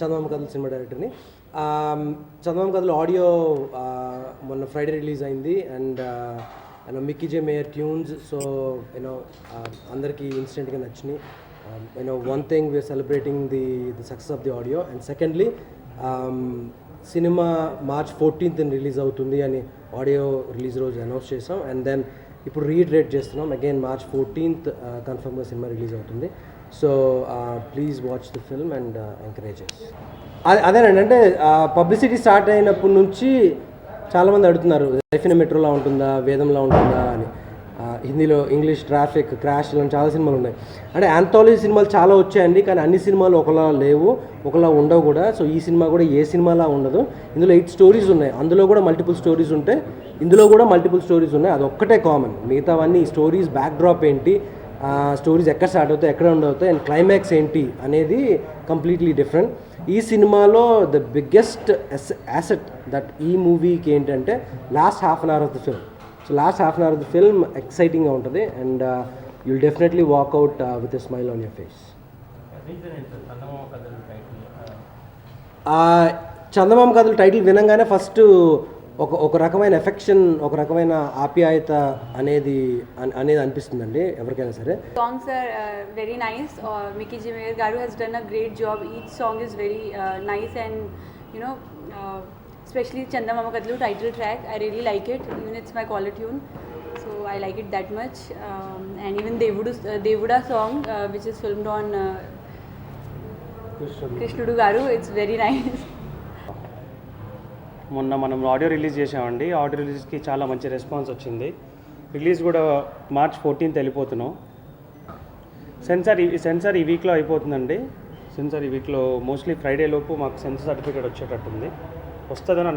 చందమామ కథలు సినిమా డైరెక్టర్ని. చందమామ కథలు ఆడియో మొన్న ఫ్రైడే రిలీజ్ అయింది. And you know Mickey J Meyer tunes. So you know అందరికీ ఇన్స్టెంట్గా నచ్చినాయి. You know one thing we are celebrating the the success of the audio and secondly cinema March fourteenth release అవుతుంది అని audio release రోజు announce చేసాం. And then ఇప్పుడు reiterate చేస్తున్నాం. Again March fourteenth కన్ఫర్మ్గా సినిమా రిలీజ్ అవుతుంది. So please watch the film and encourage అదే అదేనండి అంటే పబ్లిసిటీ స్టార్ట్ అయినప్పటి నుంచి చాలామంది అడుగుతున్నారు లైఫ్ ఇన్ మెట్రోలా ఉంటుందా? వేదంలా ఉంటుందా? అని. హిందీలో ఇంగ్లీష్ ట్రాఫిక్ క్రాష్ ఇలాంటి చాలా సినిమాలు ఉన్నాయి. అంటే ఆంథాలజీ సినిమాలు చాలా వచ్చాయండి కానీ అన్ని సినిమాలు ఒకలా లేవు ఒకలా ఉండవు కూడా. సో ఈ సినిమా కూడా ఏ సినిమాలా ఉండదు. ఇందులో ఎయిట్ స్టోరీస్ ఉన్నాయి. అందులో కూడా మల్టిపుల్ స్టోరీస్ ఉంటాయి ఇందులో కూడా మల్టిపుల్ స్టోరీస్ ఉన్నాయి. అది ఒక్కటే కామన్ మిగతావన్నీ స్టోరీస్ బ్యాక్ డ్రాప్ ఏంటి స్టోరీస్ ఎక్కడ స్టార్ట్ అవుతాయి ఎక్కడ ఎండ్ అవుతాయి అండ్ క్లైమాక్స్ ఏంటి అనేది కంప్లీట్లీ డిఫరెంట్. ఈ సినిమాలో ద బిగ్గెస్ట్ యాసెట్ దట్ ఈ మూవీకి ఏంటంటే last half an hour of the film. So last half an hour of the film ఎక్సైటింగ్గా ఉంటుంది and you'll definitely walk out with a smile on your face Chandamama Kathalu title వినంగానే first ఒక ఒక రకమైన affection ఒక రకమైన ఆప్యాయత అనేది అనేది అండి ఎవరికైనా సరే. Songs are very nice Mickey J Meyer garu he's done a great job each song is very nice and you know specially Chandamama Kathalu title track I really like it even it's my qawwali tune so I like it that much and even Devudu Devuda song which is filmed on Krishnudu garu it's very nice మొన్న మనం audio release చేసామండి audio రిలీజ్కి చాలా మంచి response వచ్చింది. Release కూడా March fourteenth వెళ్ళిపోతున్నాం. Censor ఈ సెన్సార్ ఈ వీక్లో అయిపోతుందండి. సెన్సార్ ఈ వీక్లో మోస్ట్లీ ఫ్రైడే లోపు మాకు సెన్సార్ సర్టిఫికేట్ వచ్చేటట్టుంది. వస్తుందని